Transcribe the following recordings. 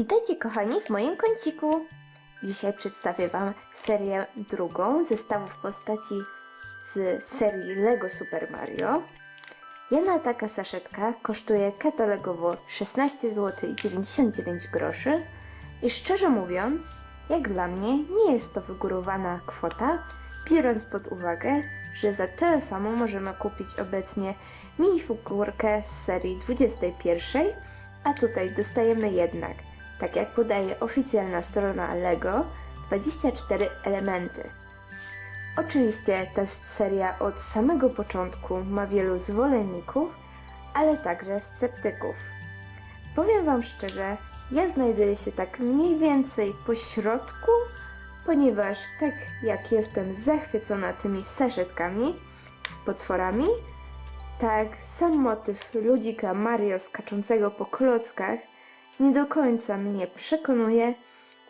Witajcie kochani w moim kąciku. Dzisiaj przedstawię Wam serię drugą zestawów postaci z serii LEGO Super Mario. Jedna taka saszetka kosztuje katalogowo 16 zł 99 groszy i szczerze mówiąc, jak dla mnie nie jest to wygórowana kwota, biorąc pod uwagę, że za tyle samo możemy kupić obecnie minifigurkę z serii 21, a tutaj dostajemy jednak, tak jak podaje oficjalna strona LEGO, 24 elementy. Oczywiście ta seria od samego początku ma wielu zwolenników, ale także sceptyków. Powiem Wam szczerze, ja znajduję się tak mniej więcej po środku, ponieważ tak jak jestem zachwycona tymi saszetkami z potworami, tak sam motyw ludzika Mario skaczącego po klockach nie do końca mnie przekonuje.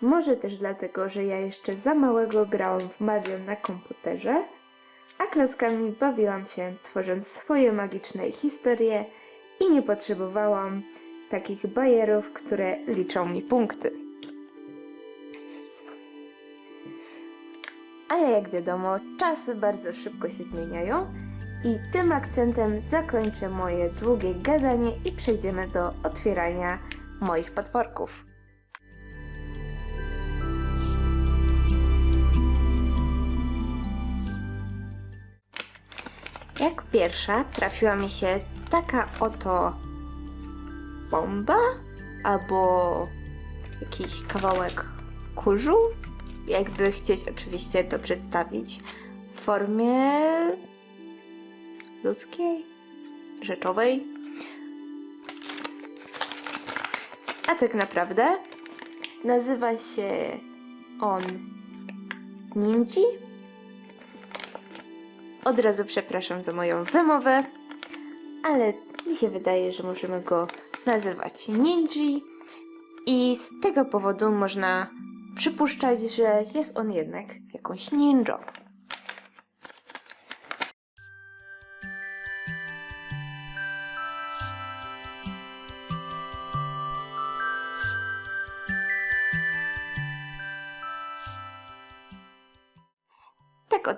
Może też dlatego, że ja jeszcze za małego grałam w Mario na komputerze, a klockami bawiłam się tworząc swoje magiczne historie i nie potrzebowałam takich bajerów, które liczą mi punkty. Ale jak wiadomo, czasy bardzo szybko się zmieniają i tym akcentem zakończę moje długie gadanie i przejdziemy do otwierania moich potworków. Jak pierwsza trafiła mi się taka oto bomba albo jakiś kawałek kurzu, jakby chcieć oczywiście to przedstawić w formie ludzkiej, rzeczowej. A tak naprawdę nazywa się on Ninji. Od razu przepraszam za moją wymowę, ale mi się wydaje, że możemy go nazywać Ninji i z tego powodu można przypuszczać, że jest on jednak jakąś ninją.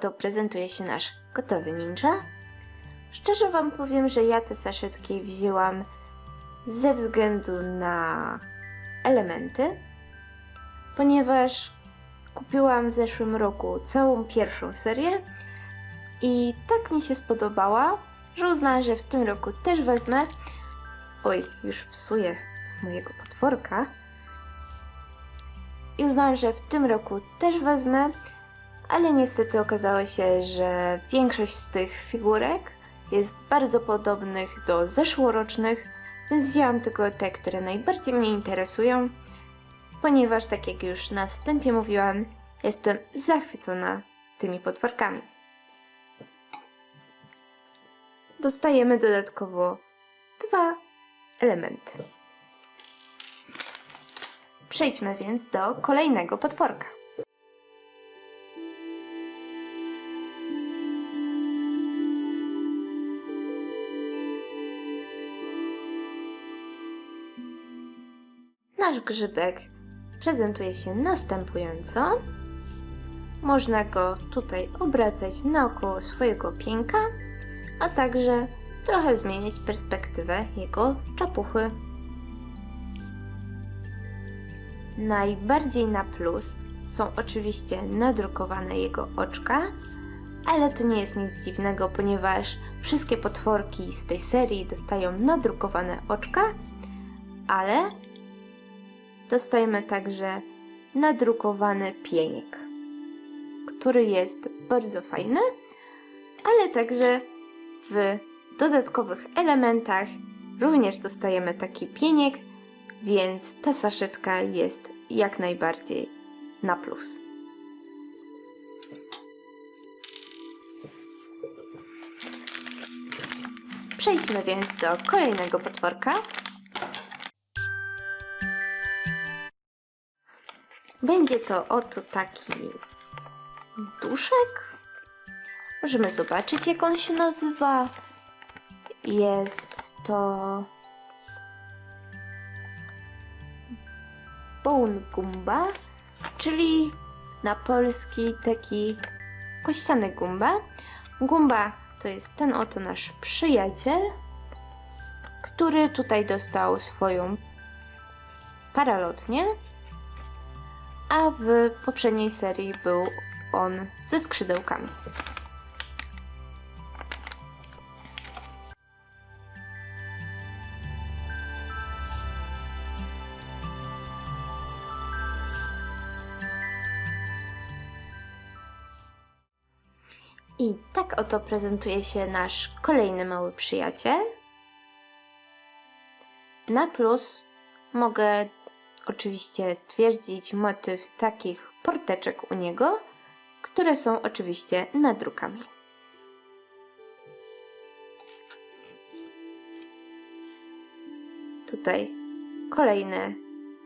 Oto prezentuje się nasz gotowy ninja. Szczerze Wam powiem, że ja te saszetki wzięłam ze względu na elementy, ponieważ kupiłam w zeszłym roku całą pierwszą serię i tak mi się spodobała, że uznałam, że w tym roku też wezmę. Oj, już psuję mojego potworka. I uznałam, że w tym roku też wezmę, ale niestety okazało się, że większość z tych figurek jest bardzo podobnych do zeszłorocznych, więc wzięłam tylko te, które najbardziej mnie interesują, ponieważ, tak jak już na wstępie mówiłam, jestem zachwycona tymi potworkami. Dostajemy dodatkowo dwa elementy. Przejdźmy więc do kolejnego potworka. Nasz grzybek prezentuje się następująco. Można go tutaj obracać naokoło swojego pięka, a także trochę zmienić perspektywę jego czapuchy. Najbardziej na plus są oczywiście nadrukowane jego oczka, ale to nie jest nic dziwnego, ponieważ wszystkie potworki z tej serii dostają nadrukowane oczka, ale dostajemy także nadrukowany pieniek, który jest bardzo fajny, ale także w dodatkowych elementach również dostajemy taki pieniek, więc ta saszetka jest jak najbardziej na plus. Przejdźmy więc do kolejnego potworka. Będzie to oto taki duszek. Możemy zobaczyć, jak on się nazywa. Jest to Bone Gumba, czyli na polski taki kościany Gumba. Gumba to jest ten oto nasz przyjaciel, który tutaj dostał swoją paralotnię, a w poprzedniej serii był on ze skrzydełkami. I tak oto prezentuje się nasz kolejny mały przyjaciel. Na plus mogę oczywiście stwierdzić motyw takich porteczek u niego, które są oczywiście nadrukami. Tutaj kolejne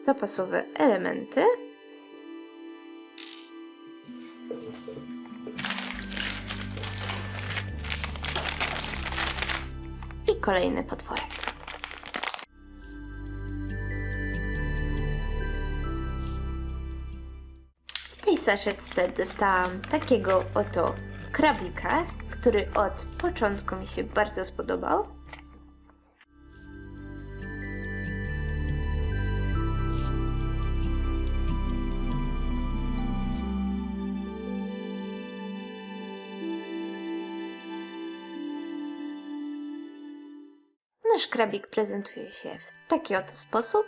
zapasowe elementy. I kolejny potworek. Saszetce dostałam takiego oto krabika, który od początku mi się bardzo spodobał. Nasz krabik prezentuje się w taki oto sposób.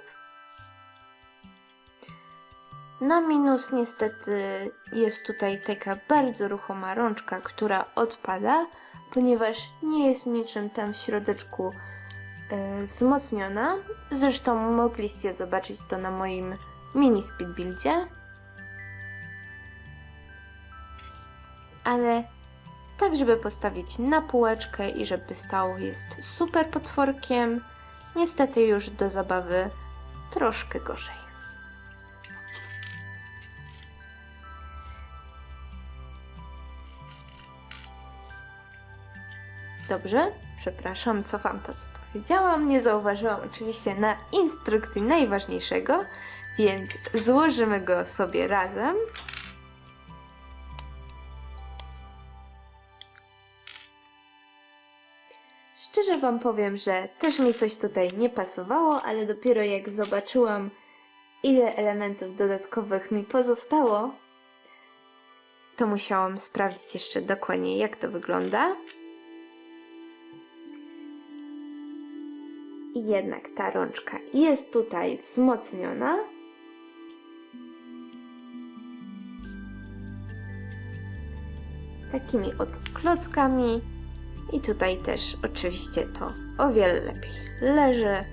Na minus niestety jest tutaj taka bardzo ruchoma rączka, która odpada, ponieważ nie jest niczym tam w środeczku yy, wzmocniona. Zresztą mogliście zobaczyć to na moim mini speed buildzie. Ale tak, żeby postawić na półeczkę i żeby stał jest super potworkiem. Niestety już do zabawy troszkę gorzej. Dobrze, przepraszam, cofam to, co powiedziałam. Nie zauważyłam oczywiście na instrukcji najważniejszego, więc złożymy go sobie razem. Szczerze Wam powiem, że też mi coś tutaj nie pasowało, ale dopiero jak zobaczyłam, ile elementów dodatkowych mi pozostało, to musiałam sprawdzić jeszcze dokładnie, jak to wygląda. I jednak ta rączka jest tutaj wzmocniona. Takimi oto klockami. I tutaj też oczywiście to o wiele lepiej leży.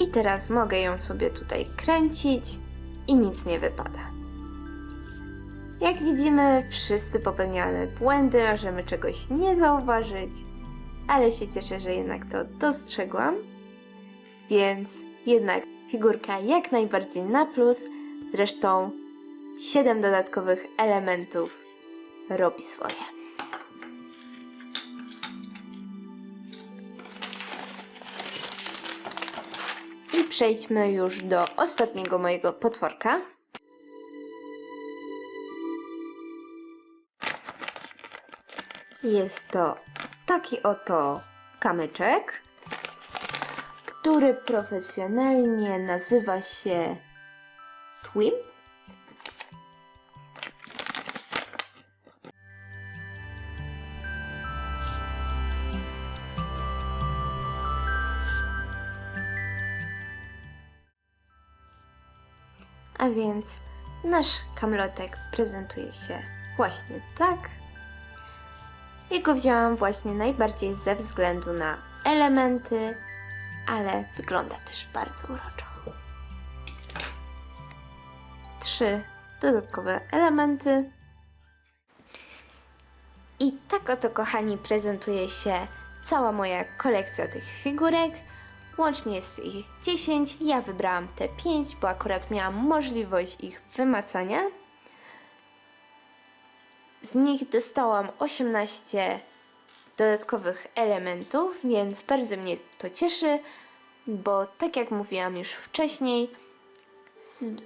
I teraz mogę ją sobie tutaj kręcić i nic nie wypada. Jak widzimy, wszyscy popełniamy błędy, możemy czegoś nie zauważyć, ale się cieszę, że jednak to dostrzegłam. Więc jednak figurka jak najbardziej na plus. Zresztą 7 dodatkowych elementów robi swoje. I przejdźmy już do ostatniego mojego potworka. Jest to taki oto kamyczek, który profesjonalnie nazywa się Twim. A więc nasz kamlotek prezentuje się właśnie tak. Jego wzięłam właśnie najbardziej ze względu na elementy, ale wygląda też bardzo uroczo. Trzy dodatkowe elementy. I tak oto, kochani, prezentuje się cała moja kolekcja tych figurek. Łącznie jest ich 10. Ja wybrałam te 5, bo akurat miałam możliwość ich wymacania. Z nich dostałam 18 dodatkowych elementów, więc bardzo mnie to cieszy, bo tak jak mówiłam już wcześniej,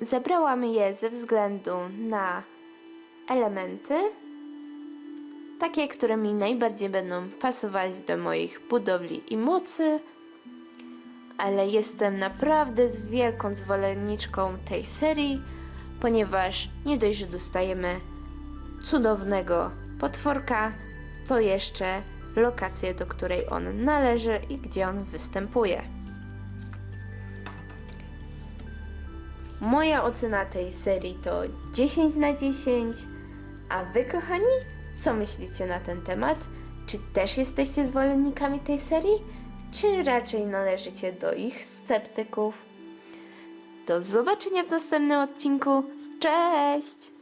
zebrałam je ze względu na elementy, takie, które mi najbardziej będą pasować do moich budowli i mocy, ale jestem naprawdę z wielką zwolenniczką tej serii, ponieważ nie dość, że dostajemy cudownego potworka, to jeszcze lokację, do której on należy i gdzie on występuje. Moja ocena tej serii to 10 na 10. A wy, kochani, co myślicie na ten temat? Czy też jesteście zwolennikami tej serii? Czy raczej należycie do ich sceptyków? Do zobaczenia w następnym odcinku. Cześć!